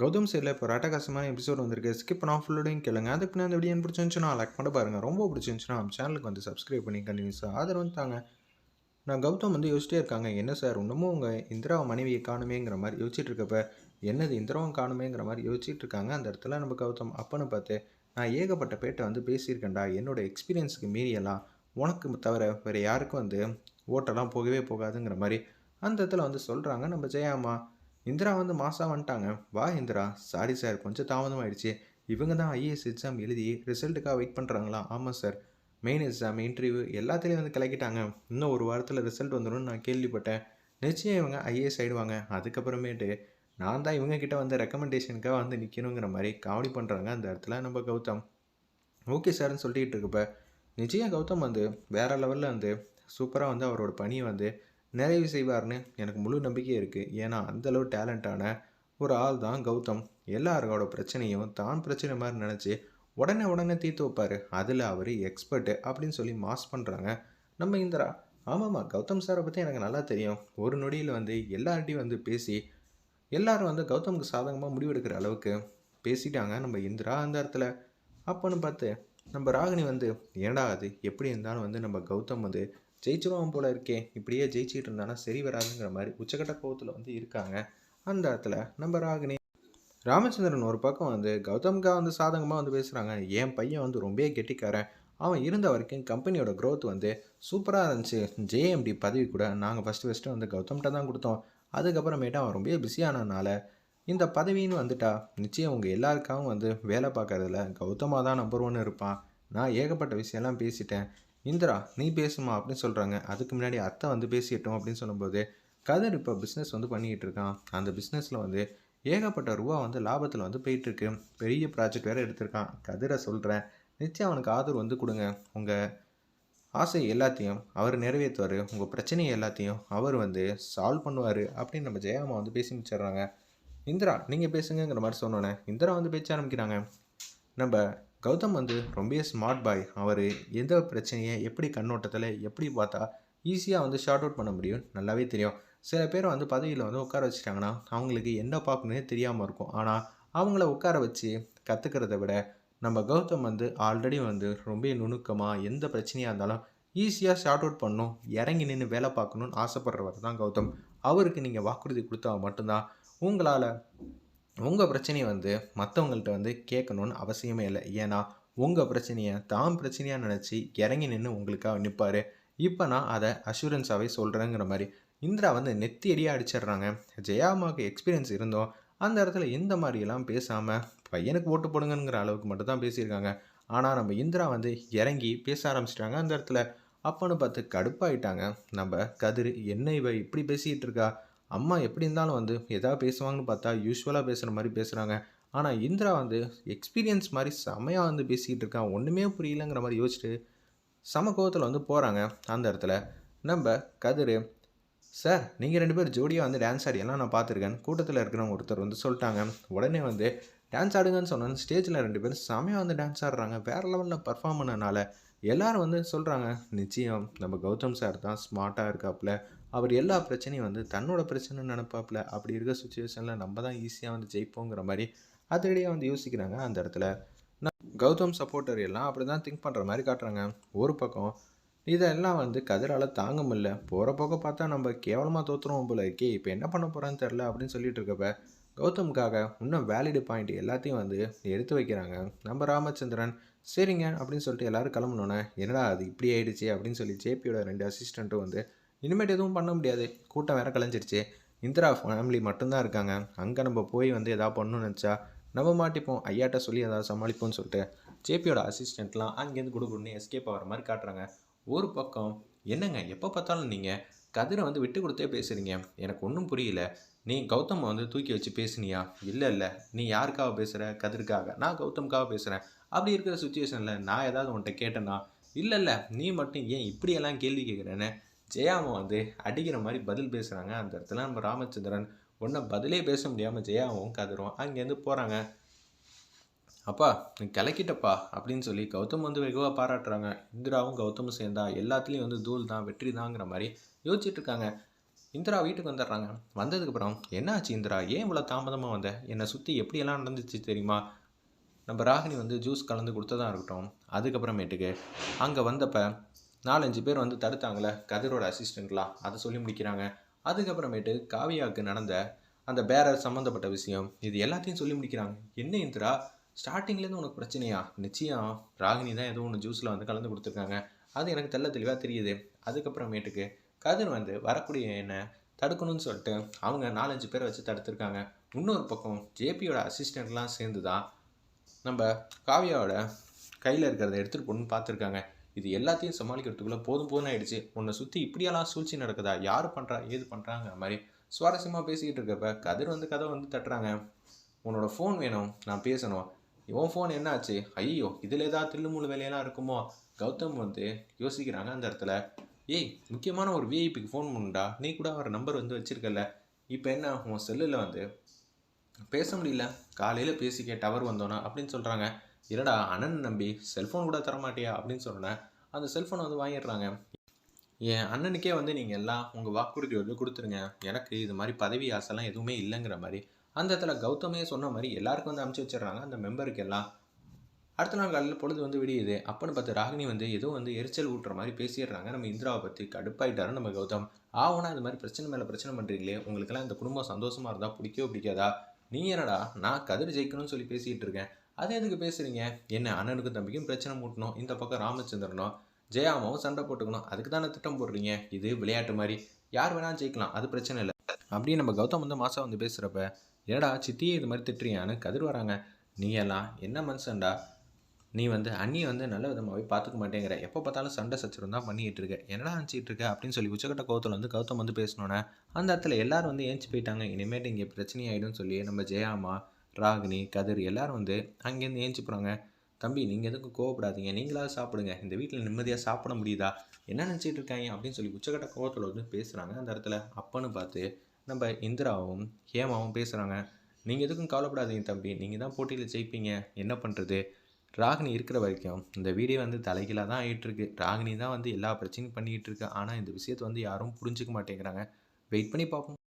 கௌதம் சைடில் இப்போ ராட்டகாசமான எபிசோட் வந்திருக்கு. ஸ்கிப் பண்ணால் ஃபுல்லோடையும் கேளுங்க. அதுக்கு நான் இந்த வீடியோ பிடிச்சிருந்துச்சுன்னா லைக் பண்ண பாருங்கள் ரொம்ப பிடிச்சிருந்துச்சுன்னா நம்ம சேனலுக்கு வந்து சப்ஸ்கிரைப் பண்ணி கண்டினியூஸாக ஆதரவு வந்துட்டாங்க நான் கௌதம் வந்து யோசிச்சிட்டே இருக்காங்க. என்ன சார் இன்னமும் உங்கள் இந்திரா மனைவியை காணுமேங்கிற மாதிரி யோசிச்சுட்டு இருக்கப்ப என்னது இந்திராவும் காணுமேங்கிற மாதிரி யோசிச்சுட்டு இருக்காங்க. அந்த இடத்துல நம்ம கௌதம் அப்பன்னு பார்த்து நான் ஏகப்பட்ட பேட்டை வந்து பேசியிருக்கேன்டா. என்னோட எக்ஸ்பீரியன்ஸுக்கு மீறியெல்லாம் உனக்கு தவிர வேறு யாருக்கும் வந்து ஓட்டெல்லாம் போகவே போகாதுங்கிற மாதிரி அந்த இடத்துல வந்து சொல்கிறாங்க நம்ம ஜெயாமா இந்திரா வந்து மாசா வந்துட்டாங்க. வா இந்திரா. சாரி சார் கொஞ்சம் தாமதமாயிடுச்சு. இவங்க தான் ஐஏஎஸ் எக்ஸாம் எழுதி ரிசல்ட்டுக்காக வெயிட் பண்ணுறாங்களா ஆமாம் சார் மெயின் எக்ஸாம் இன்டர்வியூ எல்லாத்துலேயும் வந்து கிளக்கிட்டாங்க இன்னும் ஒரு வாரத்தில் ரிசல்ட் வந்துடும் நான் கேள்விப்பட்டேன். நிச்சயம் இவங்க ஐஏஎஸ் ஆயிடுவாங்க. அதுக்கப்புறமேட்டு நான் தான் இவங்கக்கிட்ட வந்து ரெக்கமெண்டேஷனுக்காக வந்து நிற்கணுங்கிற மாதிரி காமெடி பண்ணுறாங்க அந்த இடத்துல நம்ம கௌதம். ஓகே சார்னு சொல்லிட்டு இருக்கப்ப நிச்சயம் கௌதம் வந்து வேறு லெவலில் வந்து சூப்பராக வந்து அவரோட பணியை வந்து நிறைவு செய்வார்னு எனக்கு முழு நம்பிக்கை இருக்குது ஏன்னா அந்தளவு டேலண்டான ஒரு ஆள் தான் கௌதம். எல்லாரோட பிரச்சனையும் தான் பிரச்சனை மாதிரி நினச்சி உடனே உடனே தீர்த்து வைப்பார். அதில் அவர் எக்ஸ்பர்ட்டு அப்படின்னு சொல்லி மாஸ் பண்ணுறாங்க நம்ம இந்திரா. ஆமாம்மா கௌதம் சாரை பற்றி எனக்கு நல்லா தெரியும். ஒரு நொடியில் வந்து எல்லார்ட்டையும் வந்து பேசி எல்லாரும் வந்து கௌதமுக்கு சாதகமாக முடிவெடுக்கிற அளவுக்கு பேசிட்டாங்க நம்ம இந்திரா அந்த இடத்துல. அப்போன்னு பார்த்து நம்ம ராகினி வந்து ஏண்டா அது? எப்படி இருந்தாலும் வந்து நம்ம கௌதம் வந்து ஜெயிச்சிருவான் போல இருக்கே. இப்படியே ஜெயிச்சிட்டு இருந்தானா சரி வராதுங்கிற மாதிரி உச்சக்கட்ட கோவத்தில் வந்து இருக்காங்க. அந்த இடத்துல நம்ம ராகினி ராமச்சந்திரன் ஒரு பக்கம் வந்து கௌதம்கா வந்து சாதகமாக வந்து பேசுகிறாங்க என் பையன் வந்து ரொம்பவே கெட்டிக்காரன். அவன் இருந்த வரைக்கும் கம்பெனியோட க்ரோத் வந்து சூப்பராக இருந்துச்சு. ஜேஎம்டி பதவி கூட நாங்கள் ஃபஸ்ட்டு ஃபஸ்ட்டு வந்து கௌதம்கிட்ட தான் கொடுத்தோம். அதுக்கப்புறமேட்டு அவன் ரொம்ப பிஸியானனால இந்த பதவின்னு வந்துட்டா நிச்சயம் உங்கள் எல்லாருக்காகவும் வந்து வேலை பார்க்கறதுல கௌதமாக தான் நம்பர் ஒன்று இருப்பான். நான் ஏகப்பட்ட விஷயம்லாம் பேசிட்டேன். இந்திரா நீ பேசுமா அப்படின்னு சொல்கிறாங்க அதுக்கு முன்னாடி அத்தை வந்து பேசிட்டோம் அப்படின்னு சொல்லும்போது கதர் இப்போ பிஸ்னஸ் வந்து பண்ணிக்கிட்டு இருக்கான். அந்த பிஸ்னஸில் வந்து ஏகப்பட்ட ரூபா வந்து லாபத்தில் வந்து போயிட்டுருக்கு. பெரிய ப்ராஜெக்ட் வேறு எடுத்திருக்கான். கதிரை சொல்கிறேன் நிச்சயம் அவனுக்கு ஆதரவு வந்து கொடுங்க. உங்கள் ஆசை எல்லாத்தையும் அவர் நிறைவேற்றுவார் உங்கள் பிரச்சனையை எல்லாத்தையும் அவர் வந்து சால்வ் பண்ணுவார் அப்படின்னு நம்ம ஜெயாமா வந்து பேசி முடிச்சிடுறாங்க. இந்திரா நீங்கள் பேசுங்கங்கிற மாதிரி சொன்னோன்னே இந்திரா வந்து பேச்ச ஆரம்பிக்கிறாங்க. நம்ம கௌதம் வந்து ரொம்ப ஸ்மார்ட் பாய் அவர் எந்த பிரச்சனையை எப்படி கண்ணோட்டத்தில் எப்படி பார்த்தா ஈஸியாக வந்து ஷார்ட் அவுட் பண்ண முடியும்? நல்லாவே தெரியும். சில பேர் வந்து பதவியில் வந்து உட்கார வச்சுட்டாங்கன்னா அவங்களுக்கு என்ன பார்க்கணுன்னே தெரியாமல் இருக்கும். ஆனால் அவங்கள உட்கார வச்சு கற்றுக்கிறத விட நம்ம கௌதம் வந்து ஆல்ரெடி வந்து ரொம்ப நுணுக்கமாக எந்த பிரச்சனையாக இருந்தாலும் ஈஸியாக ஷார்ட் அவுட் பண்ணணும் இறங்கி நின்று வேலை பார்க்கணுன்னு ஆசைப்படுறவர் தான் கௌதம். அவருக்கு நீங்கள் வாக்குறுதி கொடுத்தா மட்டும்தான் உங்களால் உங்கள் பிரச்சனையை வந்து மற்றவங்கள்ட்ட வந்து கேட்கணுன்னு அவசியமே இல்லை. ஏன்னா உங்கள் பிரச்சனையை தான் பிரச்சனையாக நினச்சி இறங்கி நின்று உங்களுக்காக நிற்பார் இப்போ நான் அதை அஷூரன்ஸாகவே சொல்கிறேங்கிற மாதிரி இந்திரா வந்து நெத்தி அடியாக அடிச்சிடுறாங்க ஜெயாமாவுக்கு எக்ஸ்பீரியன்ஸ் இருந்தோம். அந்த இடத்துல இந்த மாதிரியெல்லாம் பேசாமல் பையனுக்கு ஓட்டு போடுங்கிற அளவுக்கு மட்டும் தான் பேசியிருக்காங்க. ஆனால் நம்ம இந்திரா வந்து இறங்கி பேச ஆரம்பிச்சிட்டாங்க அந்த இடத்துல. அப்பன்னு பார்த்து கடுப்பாயிட்டாங்க. நம்ம கதிர் என்ன இவ இப்படி பேசிகிட்டு இருக்கா? அம்மா எப்படி இருந்தாலும் வந்து எதாவது பேசுவாங்கன்னு பார்த்தா யூஸ்வலாக பேசுகிற மாதிரி பேசுகிறாங்க ஆனால் இந்திரா வந்து எக்ஸ்பீரியன்ஸ் மாதிரி செமையாக வந்து பேசிக்கிட்டு இருக்கான் ஒன்றுமே புரியலங்கிற மாதிரி யோசிச்சுட்டு சம கோவத்தில் வந்து போகிறாங்க அந்த இடத்துல. நம்ம கதிர் சார் நீங்கள் ரெண்டு பேர் ஜோடியாக வந்து டான்ஸ் ஆடியெல்லாம் நான் பார்த்துருக்கேன். கூட்டத்தில் இருக்கிறவங்க ஒருத்தர் வந்து சொல்லிட்டாங்க. உடனே வந்து டான்ஸ் ஆடுங்கன்னு சொன்னேன் ஸ்டேஜில் ரெண்டு பேரும் செமையாக வந்து டான்ஸ் ஆடுறாங்க. வேறு லெவலில் பர்ஃபார்ம் பண்ணனால எல்லாரும் வந்து சொல்கிறாங்க நிச்சயம் நம்ம கௌதம் சார் தான் ஸ்மார்ட்டாக இருக்காப்புல. அவர் எல்லா பிரச்சனையும் வந்து தன்னோட பிரச்சனை நினப்பாப்புல. அப்படி இருக்க சுச்சுவேஷனில் நம்ம தான் ஈஸியாக வந்து ஜெயிப்போங்கிற மாதிரி அதிரடியாக வந்து யோசிக்கிறாங்க அந்த இடத்துல. நான் கௌதம் சப்போர்ட்டர் எல்லாம் அப்படி தான் திங்க் பண்ணுற மாதிரி காட்டுறாங்க. ஒரு பக்கம் இதெல்லாம் வந்து கதிரால் தாங்க முடியல. போகிற பக்கம் பார்த்தா நம்ம கேவலமாக தோற்றுறோம் போல இருக்கே. இப்போ என்ன பண்ண போகிறான்னு தெரில அப்படின்னு சொல்லிட்டு இருக்கப்ப கௌதமுக்காக இன்னும் வேலிடு பாயிண்ட் எல்லாத்தையும் வந்து எடுத்து வைக்கிறாங்க. நம்ம ராமச்சந்திரன் சரிங்க அப்படின்னு சொல்லிட்டு எல்லாரும் கிளம்புனோன்னே என்னடா அது இப்படி ஆயிடுச்சு? அப்படின்னு சொல்லி ஜேபியோட ரெண்டு அசிஸ்டண்ட்டும் வந்து இனிமேட்டு எதுவும் பண்ண முடியாது. கூட்டம் வேற கலைஞ்சிருச்சு. இந்திரா ஃபேமிலி மட்டும்தான் இருக்காங்க. அங்கே நம்ம போய் வந்து எதாவது பண்ணணும்னு நினச்சா நம்ம மாட்டிப்போம். ஐயாட்ட சொல்லி எதாவது சமாளிப்போம்னு சொல்லிட்டு ஜேபியோட அசிஸ்டண்ட்லாம் அங்கேருந்து குடுகுடுன்னு எஸ்கேப் ஆகிற மாதிரி காட்டுறாங்க. ஒரு பக்கம் என்னங்க எப்போ பார்த்தாலும் நீங்கள் கதிரை வந்து விட்டு கொடுத்தே பேசுகிறீங்க எனக்கு ஒன்றும் புரியல. நீ கௌதம் வந்து தூக்கி வச்சு பேசுனியா? இல்லை இல்லை. நீ யாருக்காக பேசுகிற கதிர்க்காக. நான் கௌதம்காக பேசுகிறேன் அப்படி இருக்கிற சுச்சுவேஷனில் நான் ஏதாவது உன்கிட்ட கேட்டேன்னா இல்லை இல்லை. நீ மட்டும் ஏன் இப்படியெல்லாம் கேள்வி கேட்குறேன்னு ஜெயாவை வந்து அடிக்கிற மாதிரி பதில் பேசுகிறாங்க அந்த இடத்துல நம்ம ராமச்சந்திரன் ஒன்றை பதிலே பேச முடியாமல் ஜெயாவும் கதிரும் அங்கேருந்து போகிறாங்க அப்பா நீ கிளக்கிட்டப்பா அப்படின்னு சொல்லி கௌதம் வந்து வெகுவாக பாராட்டுறாங்க. இந்திராவும் கௌதமும் சேர்ந்தா எல்லாத்துலேயும் வந்து தூள் தான் வெற்றி தாங்கிற மாதிரி யோசிச்சுட்டு இருக்காங்க. இந்திரா வீட்டுக்கு வந்துடுறாங்க. வந்ததுக்கப்புறம் என்ன ஆச்சு இந்திரா? ஏன் இவ்வளோ தாமதமாக வந்த? என்னை சுற்றி எப்படியெல்லாம் நடந்துச்சு தெரியுமா? நம்ம ராகினி வந்து ஜூஸ் கலந்து கொடுத்ததா இருக்கட்டும். அதுக்கப்புறமேட்டுக்கு அங்கே வந்தப்போ நாலஞ்சு பேர் வந்து தடுத்தாங்களே கதிரோட அசிஸ்டண்ட்லாம் அதை சொல்லி முடிக்கிறாங்க. அதுக்கப்புறமேட்டு காவியாவுக்கு நடந்த அந்த பேரர் சம்மந்தப்பட்ட விஷயம் இது எல்லாத்தையும் சொல்லி முடிக்கிறாங்க. என்ன இந்திரா? ஸ்டார்டிங்லேருந்து உனக்கு பிரச்சனையா? நிச்சயம். ராகினி தான் ஏதோ ஒன்று ஜூஸில் வந்து கலந்து கொடுத்துருக்காங்க. அது எனக்கு தெள்ள தெளிவாக தெரியுது. அதுக்கப்புறமேட்டுக்கு கதிர் வந்து வரக்கூடிய என்னை? தடுக்கணும்னு சொல்லிட்டு அவங்க நாலஞ்சு பேரை வச்சு தடுத்துருக்காங்க. இன்னொரு பக்கம் ஜேபியோட அசிஸ்டண்ட்லாம் சேர்ந்து தான் நம்ம காவியாவோட கையில் இருக்கிறத எடுத்துகிட்டு போகணுன்னு பார்த்துருக்காங்க. இது எல்லாத்தையும் சமாளிக்கிறதுக்குள்ளே போதும் போதும் ஆயிடுச்சு. உன்னை சுற்றி இப்படியெல்லாம் சூழ்ச்சி நடக்குதா? யார் பண்ணுறா ஏது பண்ணுறாங்கிற மாதிரி சுவாரஸ்யமாக பேசிக்கிட்டு இருக்கப்ப கதிர் வந்து கதை வந்து தட்டுறாங்க. உன்னோட ஃபோன் வேணும். நான் பேசணும். இவன் ஃபோன் என்னாச்சு? ஐயோ இதில் ஏதாவது தில்லுமுழு வேலையெல்லாம் இருக்குமோ? கௌதம் வந்து யோசிக்கிறாங்க அந்த இடத்துல. ஏய் முக்கியமான ஒரு விஐபிக்கு ஃபோன் பண்ணுடா. நீ கூட அவர் நம்பர் வந்து வச்சிருக்கல இப்போ என்ன? உன் செல்லில் வந்து பேச முடியல. காலையில் பேசிக்க டவர் வந்தோன்னா அப்படின்னு சொல்கிறாங்க என்னடா அண்ணன் நம்பி செல்ஃபோன் கூட தர மாட்டியா அப்படின்னு சொன்னேன் அந்த செல்ஃபோனை வந்து வாங்கிடுறாங்க. என் அண்ணனுக்கே வந்து நீங்கள் எல்லாம் உங்கள் வாக்குறுதி வந்து கொடுத்துருங்க. எனக்கு இது மாதிரி பதவி ஆசைலாம் எதுவுமே இல்லைங்கிற மாதிரி. அந்த இடத்துல கௌதமே சொன்ன மாதிரி எல்லாருக்கும் வந்து அமுச்சு வச்சிடுறாங்க. அந்த மெம்பருக்கு எல்லாம் அடுத்த நாள் காலையில் பொழுது வந்து விடியுது. அப்பன்னு பார்த்து ராகினி வந்து ஏதோ வந்து எரிச்சல் ஊட்டுற மாதிரி பேசிடுறாங்க. நம்ம இந்திராவை பற்றி கடுப்பாயிட்டாரு நம்ம கௌதம். ஆவனா இது மாதிரி பிரச்சனை மேலே பிரச்சனை பண்ணுறீங்களே உங்களுக்கெல்லாம் இந்த குடும்பம் சந்தோஷமாக இருந்தால் பிடிக்கவே பிடிக்காதா? நீ என்னடா நான் கதிர் ஜெயிக்கணும்னு சொல்லி பேசிகிட்டு இருக்கேன். அதை எதுக்கு பேசுகிறீங்க என்ன அண்ணனுக்கும் தம்பிக்கும் பிரச்சனை மூட்டணும். இந்த பக்கம் ராமச்சந்திரனும் ஜெயாமாவும் சண்டை போட்டுக்கணும். அதுக்கு தானே திட்டம் போடுறீங்க? இது விளையாட்டு மாதிரி. யார் வேணாலும் ஜெயிக்கலாம். அது பிரச்சனை இல்லை. அப்படியே நம்ம கௌதம் வந்து மாதம் வந்து பேசுகிறப்ப ஏடா சித்தியே இது மாதிரி திட்டுறியான்னு கதிர் வராங்க. நீ எல்லாம் என்ன மனுஷன்டா? நீ வந்து அண்ணியை வந்து நல்ல விதமாகவே பார்த்துக்க மாட்டேங்கிற. எப்போ பார்த்தாலும் சண்டை சச்சரம் தான் பண்ணிகிட்டு இருக்க. என்னடா அனுப்பிச்சிட்டு இருக்க? அப்படின்னு சொல்லி உச்சக்கட்ட கோவத்தில் வந்து கௌதம் வந்து பேசினோன்னே அந்த இடத்துல எல்லாரும் வந்து ஏஞ்சி போயிட்டாங்க. இனிமேட்டு இங்கே பிரச்சனை சொல்லி நம்ம ஜெயாமா ராகினி கதிர் எல்லாரும் வந்து அங்கேருந்து ஏஞ்சி போகிறாங்க தம்பி நீங்கள் எதுக்கும் கோவப்படாதீங்க. நீங்களாவது சாப்பிடுங்க. இந்த வீட்டில் நிம்மதியாக சாப்பிட முடியுதா? என்ன நினச்சிட்டு இருக்காங்க? அப்படின்னு சொல்லி உச்சக்கட்ட கோவத்தில் வந்து பேசுகிறாங்க அந்த இடத்துல. அப்பன்னு பார்த்து நம்ம இந்திராவும் ஹேமாவும் பேசுகிறாங்க நீங்கள் எதுக்கும் கவலைப்படாதீங்க தம்பி. நீங்கள் தான் போட்டியில் ஜெயிப்பீங்க. என்ன பண்ணுறது ராகினி இருக்கிற வரைக்கும் இந்த வீடே வந்து தலைகீழாக தான் ஆகிட்டுருக்கு ராகினி தான் வந்து எல்லா பிரச்சனையும் பண்ணிக்கிட்டு இருக்கு. ஆனால் இந்த விஷயத்தை வந்து யாரும் புரிஞ்சுக்க மாட்டேங்கிறாங்க. வெயிட் பண்ணி பார்ப்போம்.